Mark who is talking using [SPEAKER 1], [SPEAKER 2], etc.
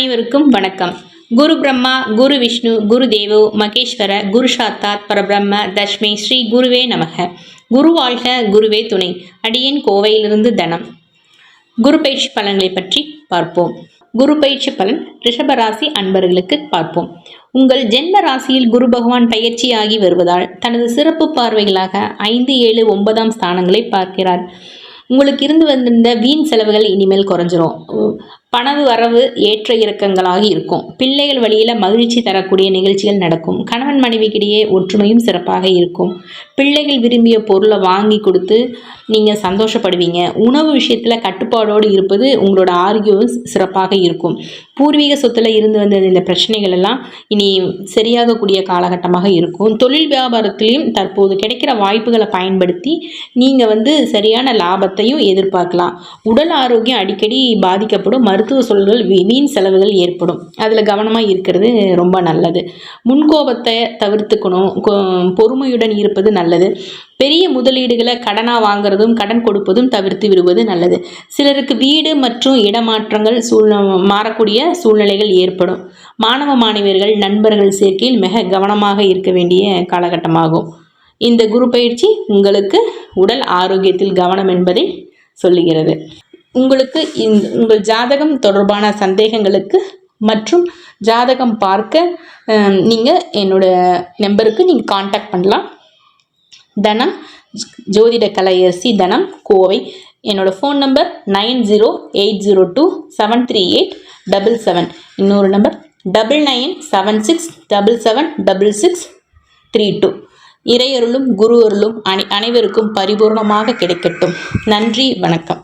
[SPEAKER 1] அனைவருக்கும் வணக்கம். குரு பிரம்மா குரு விஷ்ணு குரு தேவோ மகேஸ்வர குரு சாத்தாத் பரபிரம்ம தஷ்மே ஸ்ரீ குருவே நமக. குரு வாழ்க குருவே துணை. அடியேன் கோவையிலிருந்து தனம். குரு பயிற்சி பலன்களை பற்றி பார்ப்போம். குரு பயிற்சி பலன் ரிஷபராசி அன்பர்களுக்கு பார்ப்போம். உங்கள் ஜென்ம ராசியில் குரு பகவான் பயிற்சியாகி வருவதால் தனது சிறப்பு பார்வைகளாக ஐந்து ஏழு ஒன்பதாம் ஸ்தானங்களை பார்க்கிறார். உங்களுக்கு இருந்து வந்திருந்த வீண் செலவுகள் இனிமேல் குறைஞ்சிரும். பணவு வரவு ஏற்ற இறக்கங்களாக இருக்கும். பிள்ளைகள் வழியில் மகிழ்ச்சி தரக்கூடிய நிகழ்ச்சிகள் நடக்கும். கணவன் மனைவிக்கிடையே ஒற்றுமையும் சிறப்பாக இருக்கும். பிள்ளைகள் விரும்பிய பொருளை வாங்கி கொடுத்து நீங்கள் சந்தோஷப்படுவீங்க. உணவு விஷயத்தில் கட்டுப்பாடோடு இருப்பது உங்களோட ஆரோக்கியம் சிறப்பாக இருக்கும். பூர்வீக சொத்தில் இருந்து வந்த இந்த பிரச்சனைகள் எல்லாம் இனி சரியாகக்கூடிய காலகட்டமாக இருக்கும். தொழில் வியாபாரத்திலையும் தற்போது கிடைக்கிற வாய்ப்புகளை பயன்படுத்தி நீங்கள் வந்து சரியான லாபத்தையும் எதிர்பார்க்கலாம். உடல் ஆரோக்கியம் அடிக்கடி பாதிக்கப்படும். மருத்துவ சூழல்கள் வீண் செலவுகள் ஏற்படும். அதில் கவனமாக இருக்கிறது ரொம்ப நல்லது. முன்கோபத்தை தவிர்த்துக்கணும். பொறுமையுடன் இருப்பது நல்லது. பெரிய முதலீடுகளை கடனாக வாங்குறதும் கடன் கொடுப்பதும் தவிர்த்து விடுவது நல்லது. சிலருக்கு வீடு மற்றும் இடமாற்றங்கள் சூழ் மாறக்கூடிய சூழ்நிலைகள் ஏற்படும். மாணவ மாணவியர்கள் நண்பர்கள் சேர்க்கையில் மிக கவனமாக இருக்க வேண்டிய காலகட்டமாகும். இந்த குரு பயிற்சி உங்களுக்கு உடல் ஆரோக்கியத்தில் கவனம் என்பதை சொல்லுகிறது. உங்களுக்கு இந்த உங்கள் ஜாதகம் தொடர்பான சந்தேகங்களுக்கு மற்றும் ஜாதகம் பார்க்க நீங்கள் என்னோட நம்பருக்கு நீங்கள் காண்டாக்ட் பண்ணலாம். தனம் ஜோதிட கலையரசி தனம் கோவை. என்னோடய phone number nine zero eight zero two seven three eight double seven. இன்னொரு number double nine seven six double seven double six three two. இறையருளும் குரு அருளும் அனை அனைவருக்கும் பரிபூர்ணமாக கிடைக்கட்டும். நன்றி வணக்கம்.